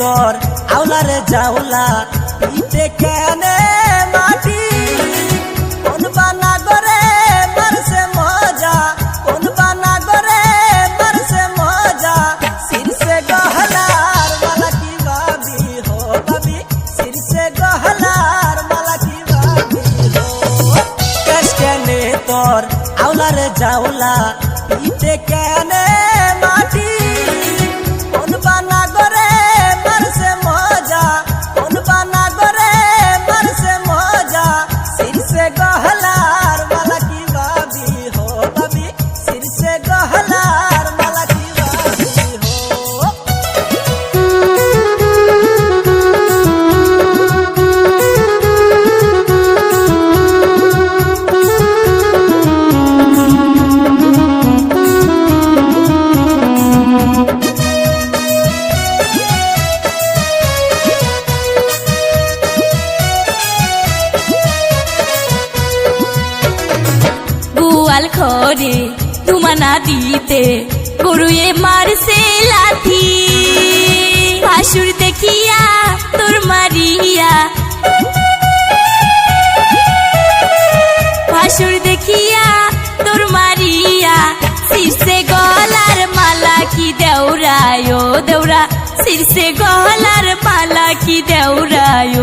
তোর আউলারে জাউলা পিঠে কেনে মাটি? কোন বানা করে মারছে মজা, কোন বানা করে মারছে মজা? শীর্ষে গহলার মালা কি বাবি হো বাবি শীর্ষে গহলার মালা কি বাবি হো? কেনে তোর আউলারে জাউলা পিঠে কেনে গুয়াল খরে তুমানা দিতে, গরুয়ে মারছে লাথি ভাসুর দেখিয়া তোর মারিয়া। ভাসুর দেখিয়া তোর মারিয়া। শীর্ষে গলার মালা কি দেউরায় দেউরা শীর্ষে গলার মালা কি দেউরায়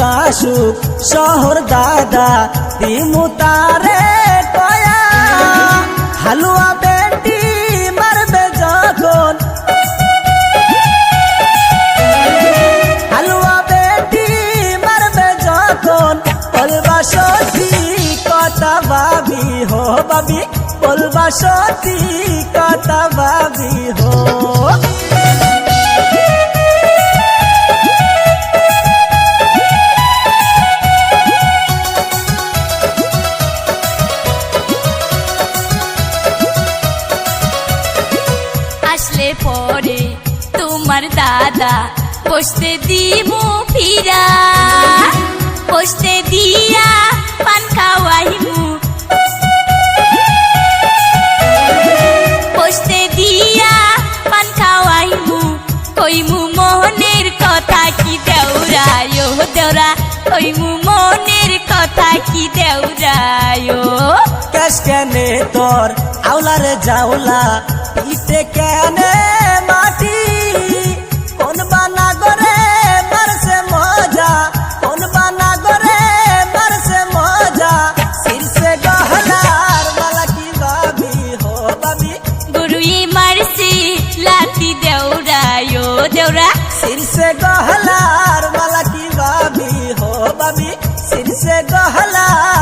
আশুক শহর দাদা, দিমু তারে কয়া। হালুয়া বেটি মারবে যখন হালুয়া বেটি মারবে যখন বলবা সতী, কথা ভাবি, হো বাবি বলবা সতী, কথা ভাবি আসলে পরে তোমার দাদা বসতে দিমু ফিরা। বসতে দিয়া পান খাওয়াইমু। বসতে দিয়া পান কইমু মোহনের কথা কি দেউরায়, দেউরা, কইমু মনের কথা কি দেউরায় ক্যাশ কেনে তোর আউলারে জাউলা পিঠে কেনে মাটি? কোন বানা করে মারছে মজা কোন বানা করে মারছে মজা? শীর্ষে গহলার মালা কি বাবি হো বাবি। গরুই মারছি লাতি দেউরায় দেউরা শীর্ষে গহলার মালা কি বাবি হো বাবি। শীর্ষে গহলার